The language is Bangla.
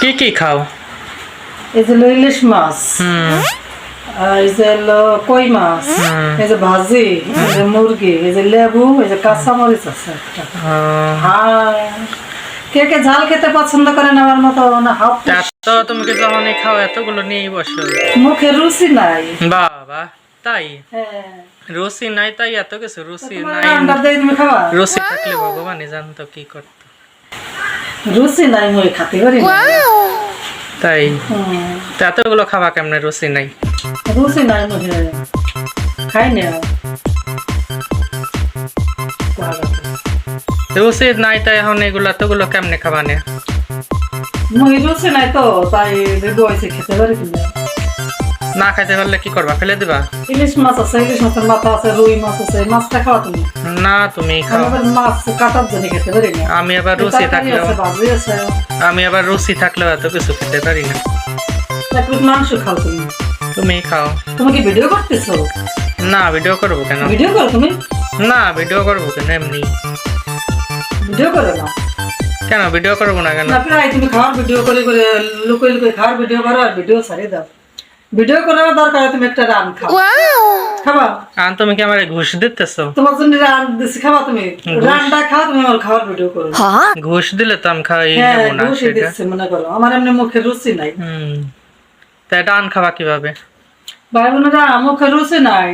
কি কি খাও? এই যে ইলিশ মাছ। এই যে কই মাছ। হুম। এই যে ভাজি এই যে মুরগি এই যে লেবু এই যে কাঁচা মরিচ আছে একটা। কে কে ঝাল খেতে পছন্দ করেন আমার মতো? না হাফ এত তুমি কি যখনই খাও এতগুলো নিয়ে বসো। মুখে রুচি নাই। বাবা তাই? হ্যাঁ। রুচি নাই তাই এত কিছু রুচি নাই। আন্ডা দিয়ে তুমি খাবা? রুচি থাকলে ভগবানই জানতো কি করতো। রুচি নাই মই খাতে পারি না। তাই? এতগুলো খাওয়া কেমনে? রুচি নাই। রুচি নাই খাই না রুচি নাই তাই এখন এগুলো এতগুলো কেমনে খাবা নেই রুচি নাই তো তাই খেতে পারি না খাইতে পারলে কি করবা? ফেলে দিবা? ইলিশ মাছ আছে ইলিশ মাছের মাথা আছে রুই মাছ আছে মাছটা খাওয়া তুমি? না তুমি খাও। মাছ কাটার জন্য খেতে পারি না। আমি আবার রুচি থাকলেও আমি আবার রুচি থাকলেও এত কিছু খেতে পারি না। মাংস খাও তুমি? তুমি খাও। তুমি কি ভিডিও করতেছো? না ভিডিও করব কেন? ভিডিও করো তুমি? না ভিডিও করব কেন এমনি? ভিডিও করো না। কেন ভিডিও করব না কেন? প্রায় তুমি খাওয়ার ভিডিও করে করে লুকিয়ে লুকিয়ে খাওয়ার ভিডিও করো আর ভিডিও ছাড়িয়ে দাও। ভিডিও করার দরকার তুমি একটা রান খাও। খাবা? আন তুমি কি আমারে ঘুষ দিতেছো? তোমার জন্য রান দিছি খাবা তুমি? রানটা খাও তুমি আমার খাওয়ার ভিডিও করো। ঘুষ দিলে তো আমি খাই হ্যাঁ না ঘুষ দিচ্ছে মনে করো। আমার এমনি মুখে রুচি নাই। হুম। তা এটা আন খাবা কীভাবে? ভাই বোনেরা মুখে রুচি নাই।